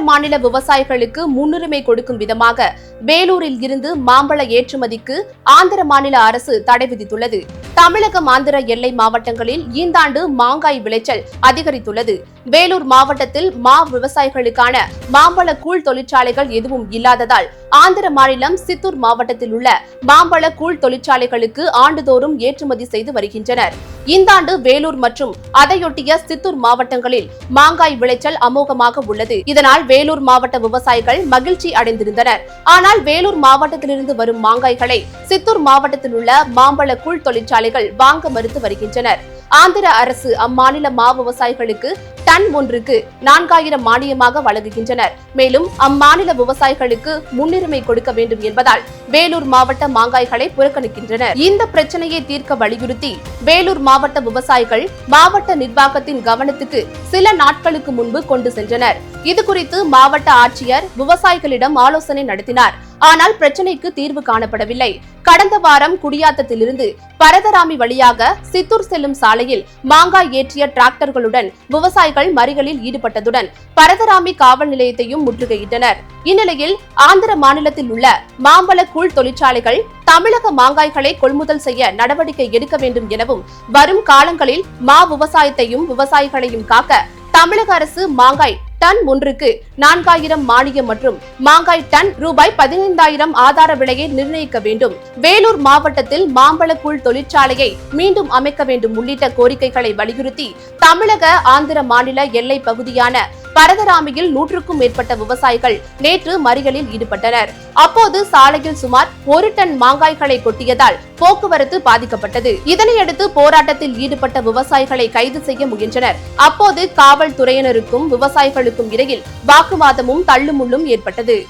மாநில விவசாயிகளுக்கு முன்னுரிமை கொடுக்கும் விதமாக வேலூரில் இருந்து மாம்பழ ஏற்றுமதிக்கு ஆந்திர மாநில அரசு தடை விதித்துள்ளது. தமிழகம் ஆந்திர எல்லை மாவட்டங்களில் ஈந்தாண்டு மாங்காய் விளைச்சல் அதிகரித்துள்ளது. வேலூர் மாவட்டத்தில் மா விவசாயிகளுக்கான மாம்பழ கூழ் தொழிற்சாலைகள் எதுவும் இல்லாததால் ஆந்திர மாநிலம் சித்தூர் மாவட்டத்தில் உள்ள மாம்பழ கூழ் தொழிற்சாலைகளுக்கு ஆண்டுதோறும் ஏற்றுமதி செய்து வருகின்றனர். இந்த ஆண்டு வேலூர் மற்றும் அதையொட்டிய சித்தூர் மாவட்டங்களில் மாங்காய் விளைச்சல் அமோகமாக உள்ளது. இதனால் வேலூர் மாவட்ட விவசாயிகள் மகிழ்ச்சி அடைந்திருந்தனர். ஆனால் வேலூர் மாவட்டத்திலிருந்து வரும் மாங்காய்களை சித்தூர் மாவட்டத்தில் உள்ள மாம்பழ கூழ் தொழிற்சாலைகள் வாங்க மறுத்து வருகின்றனர். ஆந்திர அரசு அம்மாநில மா விவசாயிகளுக்கு டன் ஒன்றுக்கு நான்காயிரம் மானியமாக வழங்குகின்றனர். மேலும் அம்மாநில விவசாயிகளுக்கு முன்னுரிமை கொடுக்க வேண்டும் என்பதால் வேலூர் மாவட்ட மாங்காய்களை புறக்கணிக்கின்றனர். இந்த பிரச்சனையை தீர்க்க வலியுறுத்தி வேலூர் மாவட்ட விவசாயிகள் மாவட்ட நிர்வாகத்தின் கவனத்துக்கு சில நாட்களுக்கு முன்பு கொண்டு சென்றனர். இதுகுறித்து மாவட்ட ஆட்சியர் விவசாயிகளிடம் ஆலோசனை நடத்தினார். ஆனால் பிரச்சனைக்கு தீர்வு காணப்படவில்லை. கடந்த வாரம் குடியாத்தத்திலிருந்து பரதராமி வழியாக சித்தூர் செல்லும் சாலை சாலையில் மாங்காய் ஏற்றிய டிராக்டர்களுடன் விவசாயிகள் மறிகளில் ஈடுபட்டதுடன் பரதராமி காவல் நிலையத்தையும் முற்றுகையிட்டனர். இந்நிலையில் ஆந்திர மாநிலத்தில் உள்ள மாம்பழ கூழ் தொழிற்சாலைகள் தமிழக மாங்காய்களை கொள்முதல் செய்ய நடவடிக்கை எடுக்க வேண்டும் எனவும் வரும் காலங்களில் மா விவசாயத்தையும் விவசாயிகளையும் காக்க தமிழக அரசு மாங்காய் டன் ஒன்றுக்கு நான்காயிரம் மானியம் மற்றும் மாங்காய் டன் ரூபாய் பதினைந்தாயிரம் ஆதார விலையை நிர்ணயிக்க வேண்டும். வேலூர் மாவட்டத்தில் மாம்பழக்கூழ் தொழிற்சாலையை மீண்டும் அமைக்க வேண்டும் உள்ளிட்ட கோரிக்கைகளை வலியுறுத்தி தமிழக ஆந்திர மாநில எல்லை பகுதியான பரதராமியில் நூற்றுக்கும் மேற்பட்ட விவசாயிகள் நேற்று மறியலில் ஈடுபட்டனர். அப்போது சாலையில் சுமார் ஒரு டன் மாங்காய்களை கொட்டியதால் போக்குவரத்து பாதிக்கப்பட்டது. இதனையடுத்து போராட்டத்தில் ஈடுபட்ட விவசாயிகளை கைது செய்ய முயன்றனர். அப்போது காவல்துறையினருக்கும் விவசாயிகளுக்கும் இடையில் வாக்குவாதமும் தள்ளுமுள்ளும் ஏற்பட்டது.